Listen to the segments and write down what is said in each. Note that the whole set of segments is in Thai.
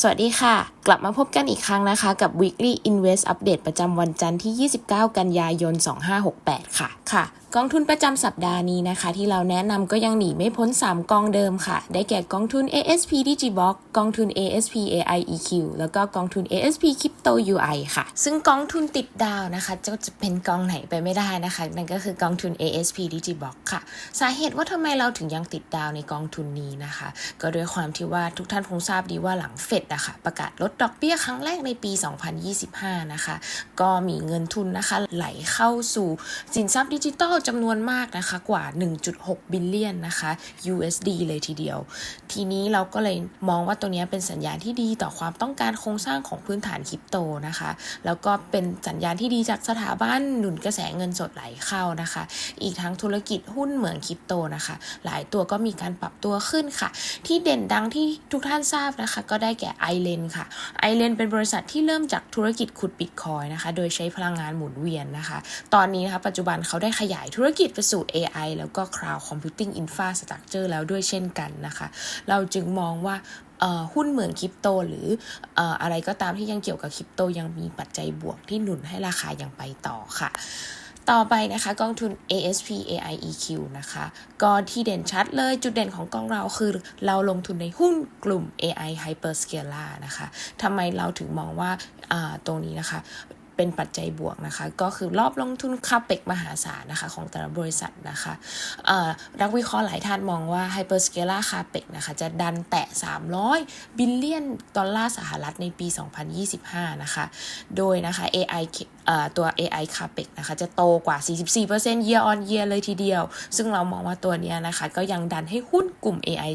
สวัสดีค่ะ ลับมาพบกันอีกครั้งนะคะ กับ Weekly Invest Update ประจำวันจันทร์ที่ 29 กันยายน 2568 ค่ะค่ะ กองทุนประจำสัปดาห์นี้นะคะ ที่เราแนะนำก็ยังหนีไม่พ้น 3 กองเดิมค่ะ ได้แก่กองทุน ASP Digibox กองทุน ASP AI EQ แล้วก็กองทุน ASP Crypto UI ค่ะ ซึ่งกองทุนติดดาวนะคะจะจะเป็นกองไหนไปไม่ได้นะคะ นั่นก็คือกองทุน ASP Digibox ค่ะ สาเหตุว่าทำไมเราถึงยังติดดาวในกองทุนนี้นะคะ ก็ด้วยความที่ว่าทุกท่านคงทราบดีว่าหลังเฟดนะคะประกาศลดดอกเบี้ยครั้งแรกในปี 2025 นะคะ ก็มีเงินทุนนะคะ ไหลเข้าสู่สินทรัพย์ดิจิทัลจำนวนมากนะคะ กว่า 1.6 บิลเลียนนะคะ USD เลยทีเดียว ทีนี้เราก็เลยมองว่าตัวนี้เป็นสัญญาณที่ดีต่อความต้องการโครงสร้างของพื้นฐานคริปโตนะคะ แล้วก็เป็นสัญญาณที่ดีจากสถาบันหนุนกระแสเงินสดไหลเข้านะคะ อีกทั้งธุรกิจหุ้นเหมืองคริปโตนะคะ หลายตัวก็มีการปรับตัวขึ้นค่ะ ที่เด่นดังที่ทุกท่านทราบนะคะ ก็ได้แก่ไอเลนค่ะไอเลนเป็นบริษัทที่เริ่มจากธุรกิจขุดบิตคอยนะคะ โดยใช้พลังงานหมุนเวียนนะคะ ตอนนี้นะคะปัจจุบันเขาได้ขยายธุรกิจไปสู่ AI แล้วก็ Cloud Computing Infrastructure แล้วด้วยเช่นกันนะคะ เราจึงมองว่าหุ้นเหมืองคริปโตหรือเอ่ออะไรก็ตามที่ยังเกี่ยวกับคริปโตยังมีปัจจัยบวกที่หนุนให้ราคายังไปต่อค่ะ ต่อไปนะคะกองทุน ASP AI EQ นะคะ ก็ที่เด่นชัดเลยจุดเด่นของกองเราคือเราลงทุนในหุ้นกลุ่ม AI Hyperscaler นะคะทำไมเราถึงมองว่าอ่าตรงนี้นะคะ เป็นปัจจัยบวกนะคะ ก็คือรอบลงทุนคาเปกมหาศาลนะคะของแต่ละบริษัทนะคะเอ่อนักวิเคราะห์หลายท่านมองว่า Hyperscaler คาเปกนะคะจะดันแตะ 300 บิลเลียนดอลลาร์สหรัฐในปี 2025 นะคะ โดยนะคะ AI เอ่อตัว AI CAPEX นะคะจะโตกว่า 44% year on year เลยทีเดียว ซึ่งเรามองว่าตัวนี้นะคะก็ยังดันให้หุ้นกลุ่ม AI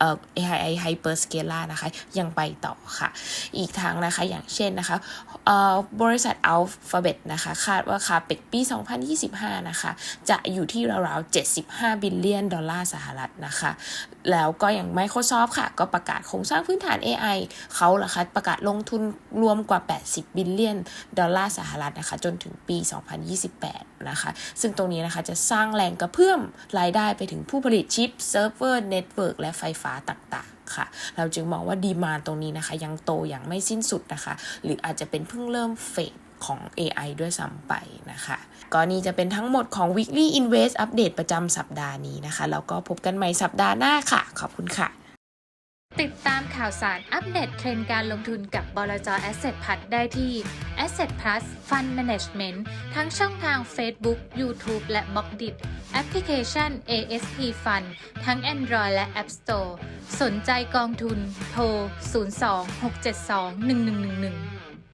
เอ่อ AI Hyperscaler นะคะยังไปต่อค่ะ อีกทางนะคะอย่างเช่นนะคะเอ่อบริษัท Alphabet นะคะคาดว่าคาเปกปี 2025 นะคะจะอยู่ที่ราวๆ 75 บิลเลียนดอลลาร์สหรัฐนะคะ แล้วก็อย่าง Microsoft ค่ะ ก็ประกาศโครงสร้างพื้นฐาน AI เขาล่ะคะประกาศลงทุนรวมกว่า 80 บิลเลียนดอลลาร์สหรัฐนะคะจนถึงปี 2028 นะคะ ซึ่งตรงนี้นะคะจะสร้างแรงกระเพื่อมรายได้ไปถึงผู้ผลิตชิปเซิร์ฟเวอร์เน็ตเวิร์กและไฟฟ้าต่างๆค่ะเราจึงมองว่าดีมาตรงนี้นะคะ ยังโตอย่างไม่สิ้นสุดนะคะ หรืออาจจะเป็นเพิ่งเริ่มเฟสของ AI ด้วยซ้ำไปนะคะก็นี่จะเป็นทั้งหมดของ Weekly Invest Update ประจำสัปดาห์นี้นะคะ แล้วก็พบกันใหม่สัปดาห์หน้าค่ะ ขอบคุณค่ะ ติดตามข่าวสารอัปเดตเทรนด์การลงทุนกับบลจ Asset p l u s ได้ที่ Asset Plus Fund Management ทั้งช่องทาง Facebook, YouTube และ b ล็อกดิแอปพลิเคชัน ASP Fund ทั้ง Android และ App Store สนใจกองทุน โทร 02 672 1111